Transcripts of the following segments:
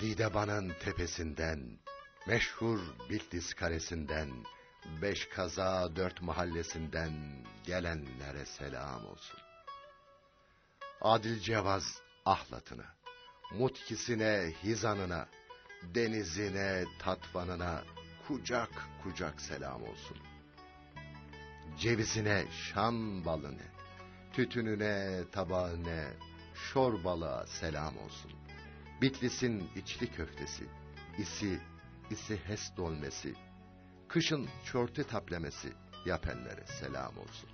Dideban'ın tepesinden, meşhur Bitlis karesinden, beş kaza dört mahallesinden gelenlere selam olsun. Adil Cevaz ahlatına, mutkisine, hizanına, denizine, tatvanına kucak kucak selam olsun. Cevizine, şan balını, tütününe, tabağına, şor balığa selam olsun. Bitlis'in içli köftesi, isi, isi hes dolmesi, kışın çörtü taplemesi yapenlere selam olsun.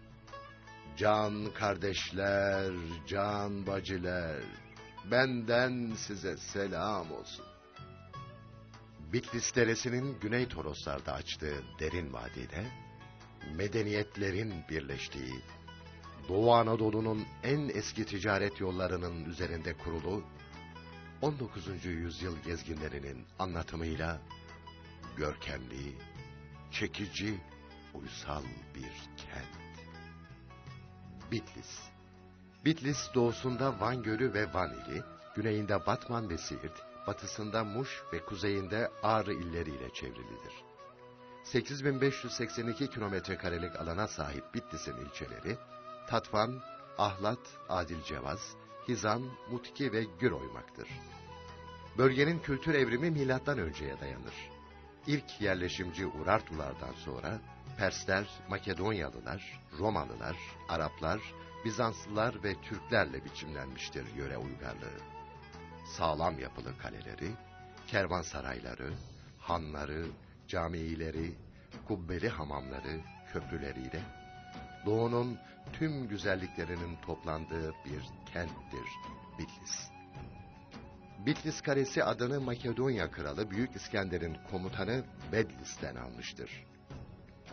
Can kardeşler, can bacılar, benden size selam olsun. Bitlis Deresi'nin Güney Toroslar'da açtığı derin vadide, medeniyetlerin birleştiği, Doğu Anadolu'nun en eski ticaret yollarının üzerinde kurulu, 19. yüzyıl gezginlerinin anlatımıyla görkemli, çekici, uysal bir kent. Bitlis Bitlis doğusunda Van Gölü ve Van ili, güneyinde Batman ve Siirt, batısında Muş ve kuzeyinde Ağrı illeriyle çevrilidir. 8582 kilometre karelik alana sahip Bitlis'in ilçeleri, Tatvan, Ahlat, Adilcevaz, Hizan, Mutki ve Güroymak'tır. Bölgenin kültür evrimi milattan önceye dayanır. İlk yerleşimci Urartulardan sonra Persler, Makedonyalılar, Romalılar, Araplar, Bizanslılar ve Türklerle biçimlenmiştir yöre uygarlığı. Sağlam yapılı kaleleri, kervansarayları, hanları, camileri, kubbeli hamamları, köprüleriyle doğunun tüm güzelliklerinin toplandığı bir kenttir Bitlis. Bitlis Kalesi adını Makedonya Kralı Büyük İskender'in komutanı Bedlis'ten almıştır.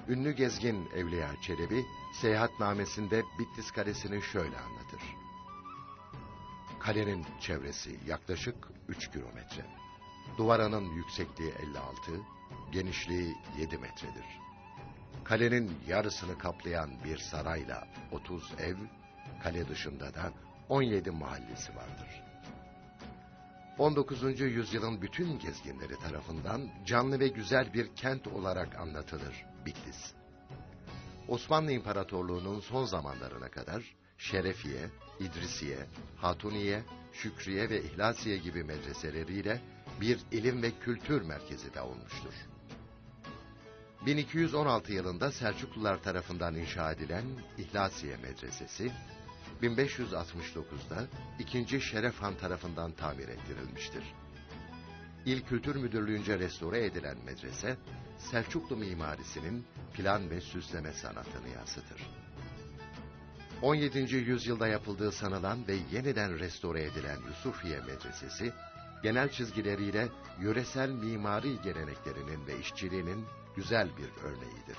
Ünlü gezgin Evliya Çelebi, seyahatnamesinde Bitlis Kalesi'ni şöyle anlatır. Kalenin çevresi yaklaşık 3 kilometre. Duvarının yüksekliği 56, genişliği 7 metredir. Kalenin yarısını kaplayan bir sarayla 30 ev, kale dışında da 17 mahallesi vardır. 19. yüzyılın bütün gezginleri tarafından canlı ve güzel bir kent olarak anlatılır Bitlis. Osmanlı İmparatorluğu'nun son zamanlarına kadar Şerefiye, İdrisiye, Hatuniye, Şükriye ve İhlasiye gibi medreseleriyle bir ilim ve kültür merkezi de olmuştur. 1216 yılında Selçuklular tarafından inşa edilen İhlasiye Medresesi, 1569'da 2. Şeref Han tarafından tamir ettirilmiştir. İl Kültür Müdürlüğü'nce restore edilen medrese, Selçuklu mimarisinin plan ve süsleme sanatını yansıtır. 17. yüzyılda yapıldığı sanılan ve yeniden restore edilen Yusufiye Medresesi, genel çizgileriyle yöresel mimari geleneklerinin ve işçiliğinin güzel bir örneğidir.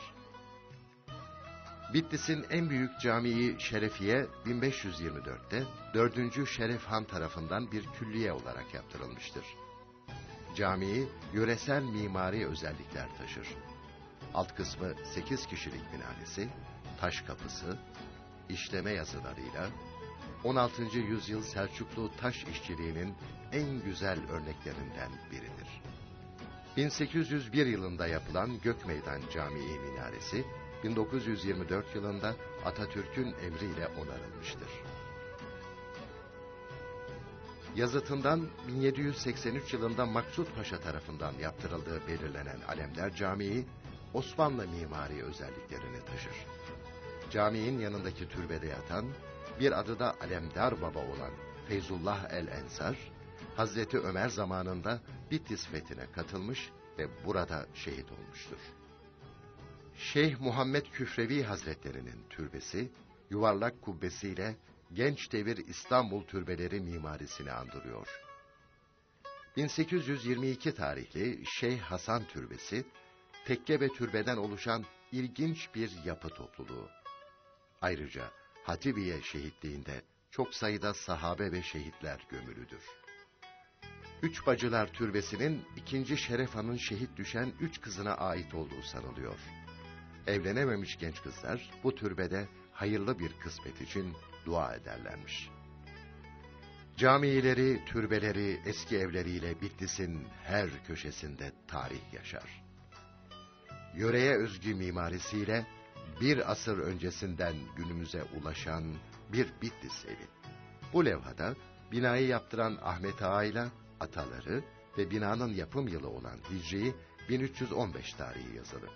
Bitlis'in en büyük camii Şerefiye 1524'te 4. Şeref Han tarafından bir külliye olarak yaptırılmıştır. Camii yöresel mimari özellikler taşır. Alt kısmı 8 kişilik minaresi, taş kapısı, işleme yazılarıyla 16. yüzyıl Selçuklu taş işçiliğinin en güzel örneklerinden biridir. 1801 yılında yapılan Gökmeydan Camii minaresi 1924 yılında Atatürk'ün emriyle onarılmıştır. Yazıtından 1783 yılında Maksut Paşa tarafından yaptırıldığı belirlenen Alemdar Camii, Osmanlı mimari özelliklerini taşır. Caminin yanındaki türbede yatan, bir adı da Alemdar Baba olan Feyzullah el-Ensar, Hazreti Ömer zamanında Bitlis fethine katılmış ve burada şehit olmuştur. Şeyh Muhammed Küfrevi Hazretlerinin türbesi, yuvarlak kubbesiyle genç devir İstanbul türbeleri mimarisini andırıyor. 1822 tarihli Şeyh Hasan Türbesi, tekke ve türbeden oluşan ilginç bir yapı topluluğu. Ayrıca Hatibiye şehitliğinde çok sayıda sahabe ve şehitler gömülüdür. Üç Bacılar Türbesi'nin ikinci Şeref Han'ın şehit düşen üç kızına ait olduğu sanılıyor. Evlenememiş genç kızlar bu türbede hayırlı bir kısmet için dua ederlermiş. Camileri, türbeleri, eski evleriyle Bitlis'in her köşesinde tarih yaşar. Yöreye özgü mimarisiyle bir asır öncesinden günümüze ulaşan bir Bitlis evi. Bu levhada binayı yaptıran Ahmet Ağa ataları ve binanın yapım yılı olan Hicri 1315 tarihi yazılı.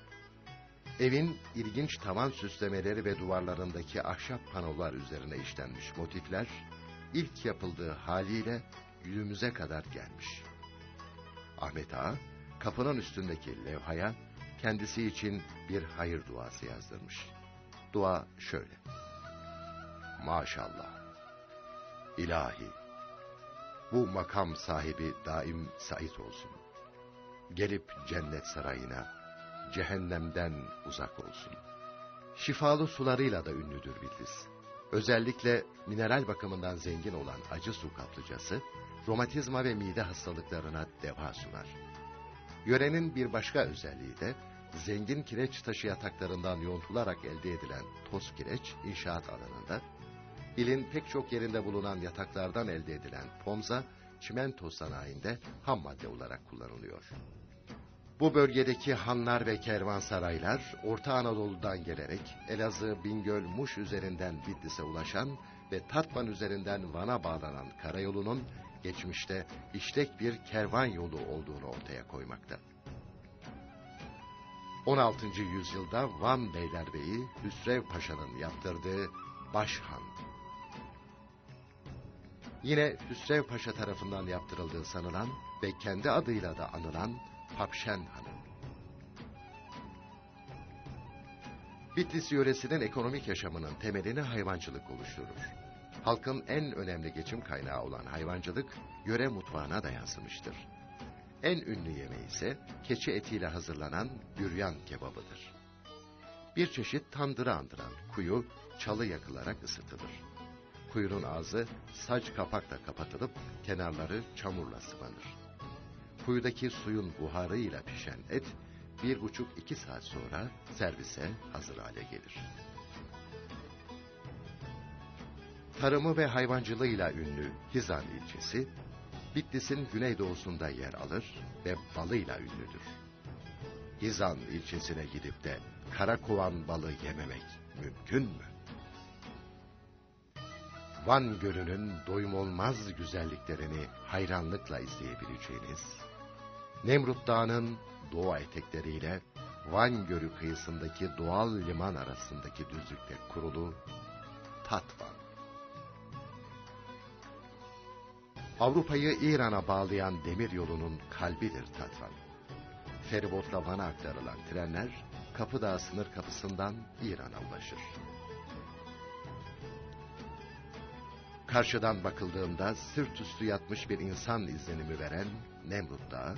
Evin ilginç tavan süslemeleri ve duvarlarındaki ahşap panolar üzerine işlenmiş motifler, ilk yapıldığı haliyle günümüze kadar gelmiş. Ahmet Ağa, kapının üstündeki levhaya kendisi için bir hayır duası yazdırmış. Dua şöyle. Maşallah. İlahi. Bu makam sahibi daim sait olsun. Gelip cennet sarayına, cehennemden uzak olsun. Şifalı sularıyla da ünlüdür Bitlis. Özellikle mineral bakımından zengin olan acı su kaplıcası, romatizma ve mide hastalıklarına deva sunar. Yörenin bir başka özelliği de, zengin kireç taşı yataklarından yontularak elde edilen toz kireç inşaat alanında, ilin pek çok yerinde bulunan yataklardan elde edilen pomza, çimento sanayinde ham madde olarak kullanılıyor. Bu bölgedeki hanlar ve kervansaraylar Orta Anadolu'dan gelerek Elazığ, Bingöl, Muş üzerinden Bitlis'e ulaşan ve Tatvan üzerinden Van'a bağlanan karayolunun geçmişte işlek bir kervan yolu olduğunu ortaya koymakta. 16. yüzyılda Van Beylerbeyi Hüsrev Paşa'nın yaptırdığı Başhan. Yine Hüsrev Paşa tarafından yaptırıldığı sanılan ve kendi adıyla da anılan Papşen Hanım. Bitlis yöresinin ekonomik yaşamının temelini hayvancılık oluşturur. Halkın en önemli geçim kaynağı olan hayvancılık, yöre mutfağına da yansımıştır. En ünlü yemeği ise keçi etiyle hazırlanan büryan kebabıdır. Bir çeşit tandıra andıran kuyu, çalı yakılarak ısıtılır. Kuyunun ağzı saç kapakla kapatılıp kenarları çamurla sıvanır. Kuyudaki suyun buharıyla pişen et, bir buçuk iki saat sonra servise hazır hale gelir. Tarımı ve hayvancılığıyla ünlü Hizan ilçesi, Bitlis'in güneydoğusunda yer alır ve balıyla ünlüdür. Hizan ilçesine gidip de karakovan balı yememek mümkün mü? Van Gölü'nün doyum olmaz güzelliklerini hayranlıkla izleyebileceğiniz, Nemrut Dağı'nın doğu etekleriyle Van Gölü kıyısındaki doğal liman arasındaki düzlükte kurulu Tatvan. Avrupa'yı İran'a bağlayan demir yolunun kalbidir Tatvan. Feribotla Van'a aktarılan trenler Kapıdağ sınır kapısından İran'a ulaşır. Karşıdan bakıldığında sırt üstü yatmış bir insan izlenimi veren Nemrut Dağı,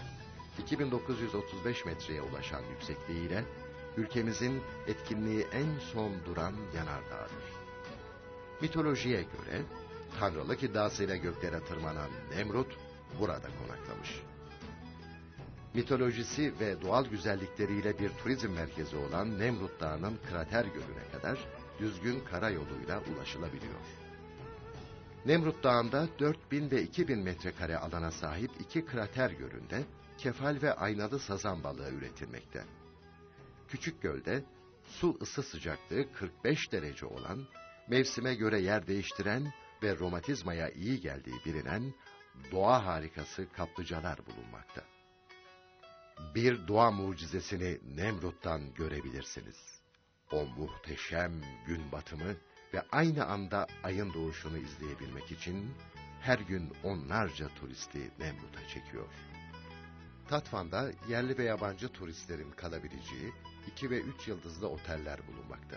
2935 metreye ulaşan yüksekliğiyle ülkemizin etkinliği en son duran yanardağıdır. Mitolojiye göre tanrılık iddiasıyla göklere tırmanan Nemrut burada konaklamış. Mitolojisi ve doğal güzellikleriyle bir turizm merkezi olan Nemrut Dağı'nın krater gölüne kadar düzgün karayoluyla ulaşılabiliyor. Nemrut Dağı'nda 4000 ve 2000 metrekare alana sahip iki krater gölünde kefal ve aynalı sazan balığı üretilmekte. Küçük gölde su ısı sıcaklığı 45 derece olan, mevsime göre yer değiştiren ve romatizmaya iyi geldiği bilinen doğa harikası kaplıcalar bulunmakta. Bir doğa mucizesini Nemrut'tan görebilirsiniz. O muhteşem gün batımı ve aynı anda ayın doğuşunu izleyebilmek için her gün onlarca turisti Nemrut'a çekiyor. Tatvan'da yerli ve yabancı turistlerin kalabileceği iki ve üç yıldızlı oteller bulunmakta.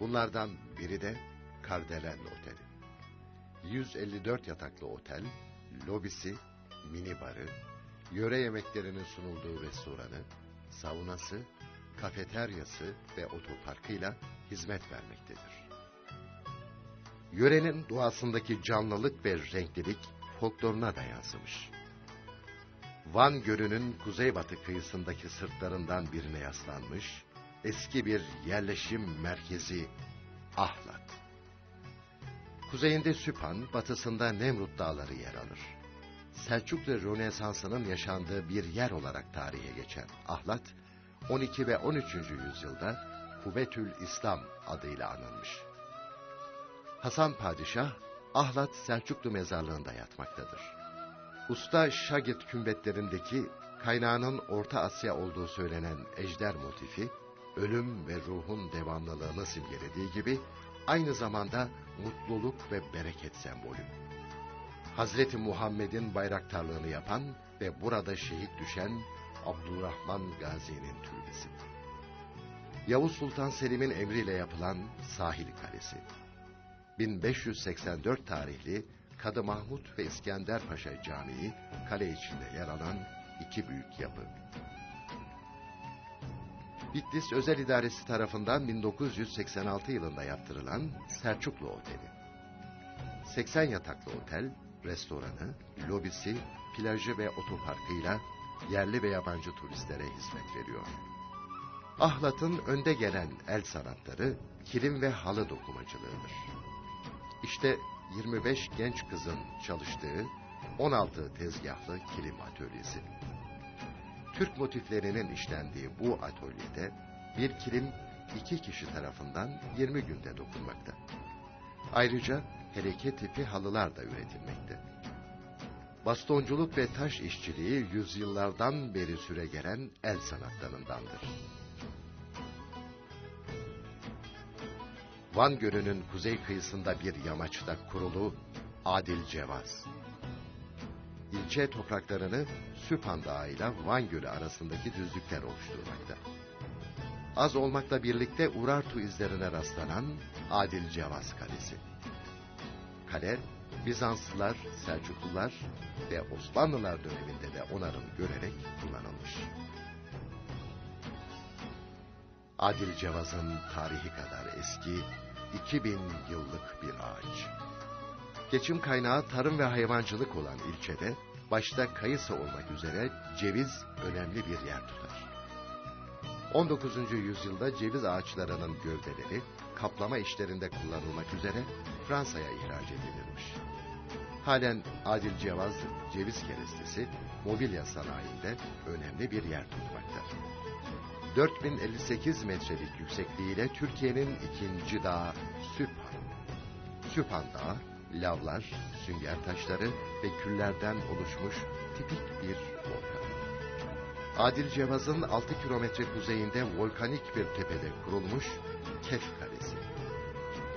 Bunlardan biri de Kardelen Oteli. 154 yataklı otel, lobisi, mini barı, yöre yemeklerinin sunulduğu restoranı, saunası, kafeteryası ve otoparkıyla hizmet vermektedir. Yörenin doğasındaki canlılık ve renklilik folkloruna da yansımış. Van Gölü'nün kuzeybatı kıyısındaki sırtlarından birine yaslanmış, eski bir yerleşim merkezi Ahlat. Kuzeyinde Süphan, batısında Nemrut Dağları yer alır. Selçuklu Rönesansı'nın yaşandığı bir yer olarak tarihe geçen Ahlat, 12 ve 13. yüzyılda Kuvvetül İslam adıyla anılmış. Hasan Padişah, Ahlat Selçuklu mezarlığında yatmaktadır. Usta Şagird kümbetlerindeki kaynağının Orta Asya olduğu söylenen ejder motifi, ölüm ve ruhun devamlılığını simgelediği gibi, aynı zamanda mutluluk ve bereket sembolü. Hazreti Muhammed'in bayraktarlığını yapan ve burada şehit düşen Abdurrahman Gazi'nin türbesi. Yavuz Sultan Selim'in emriyle yapılan Sahil Kalesi. 1584 tarihli Kadı Mahmut ve İskender Paşa Camii kale içinde yer alan iki büyük yapı. Bitlis Özel İdaresi tarafından 1986 yılında yaptırılan Selçuklu Oteli. 80 yataklı otel, restoranı, lobisi, plajı ve otoparkıyla yerli ve yabancı turistlere hizmet veriyor. Ahlat'ın önde gelen el sanatları kilim ve halı dokumacılığıdır. İşte 25 genç kızın çalıştığı 16 tezgahlı kilim atölyesi. Türk motiflerinin işlendiği bu atölyede bir kilim iki kişi tarafından 20 günde dokunmakta. Ayrıca heleke tipi halılar da üretilmekte. Bastonculuk ve taş işçiliği yüzyıllardan beri süre gelen el sanatlarındandır. Van Gölü'nün kuzey kıyısında bir yamaçta kurulu Adil Cevaz. İlçe topraklarını Süphan Dağı ile Van Gölü arasındaki düzlükler oluşturmakta. Az olmakla birlikte Urartu izlerine rastlanan Adil Cevaz Kalesi. Kale, Bizanslılar, Selçuklular ve Osmanlılar döneminde de onarım görerek kullanılmış. Adil Cevaz'ın tarihi kadar eski 2000 yıllık bir ağaç. Geçim kaynağı tarım ve hayvancılık olan ilçede başta kayısı olmak üzere ceviz önemli bir yer tutar. 19. yüzyılda ceviz ağaçlarının gövdeleri kaplama işlerinde kullanılmak üzere Fransa'ya ihraç edilirmiş. Halen Adil Cevaz ceviz kerestesi mobilya sanayinde önemli bir yer tutmakta. 4058 metrelik yüksekliğiyle Türkiye'nin ikinci dağı Süphan. Süphan Dağı, lavlar, sünger taşları ve küllerden oluşmuş tipik bir volkan. Adil Cevaz'ın 6 kilometre kuzeyinde volkanik bir tepede kurulmuş Kef Kalesi.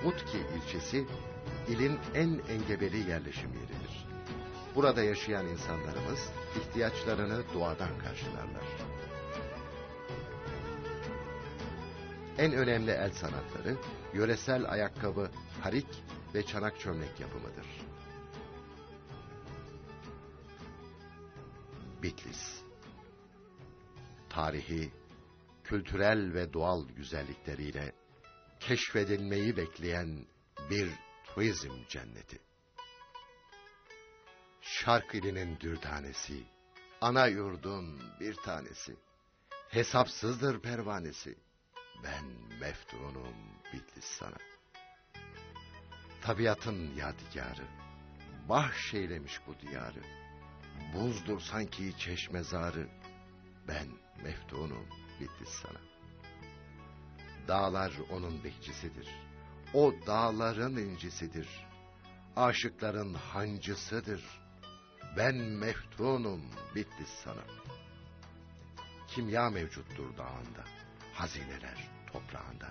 Mutki ilçesi ilin en engebeli yerleşim yeridir. Burada yaşayan insanlarımız ihtiyaçlarını doğadan karşılarlar. En önemli el sanatları yöresel ayakkabı, harik ve çanak çömlek yapımıdır. Bitlis Tarihi, kültürel ve doğal güzellikleriyle keşfedilmeyi bekleyen bir turizm cenneti. Şark ilinin dürdanesi, ana yurdun bir tanesi, hesapsızdır pervanesi. Ben meftunum Bitlis sana. Tabiatın yadigarı, bahşeylemiş bu diyarı. Buzdur sanki çeşmezarı, ben meftunum Bitlis sana. Dağlar onun bekçisidir. O dağların incisidir. Aşıkların hancısıdır. Ben meftunum Bitlis sana. Kimya mevcuttur dağında hazineler toprağında.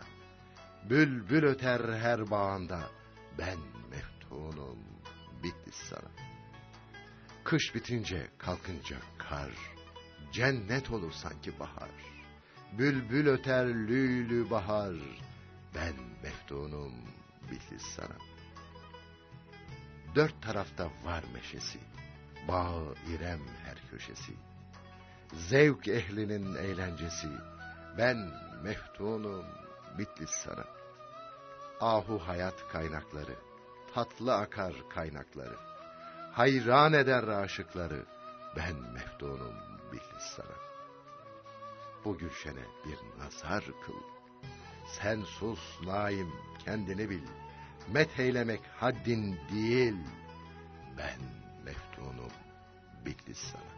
Bülbül öter her bağında, ben meftunum, Bitlis sana. Kış bitince kalkınca kar, cennet olur sanki bahar. Bülbül öter lülü bahar, ben meftunum, Bitlis sana. Dört tarafta var meşesi, bağ irem her köşesi. Zevk ehlinin eğlencesi, ben meftunum Bitlis sana. Ahu hayat kaynakları, tatlı akar kaynakları. Hayran eder aşıkları, ben meftunum Bitlis sana. Bu gülşene bir nazar kıl. Sen sus naim kendini bil. metheylemek haddin değil. Ben meftunum Bitlis sana.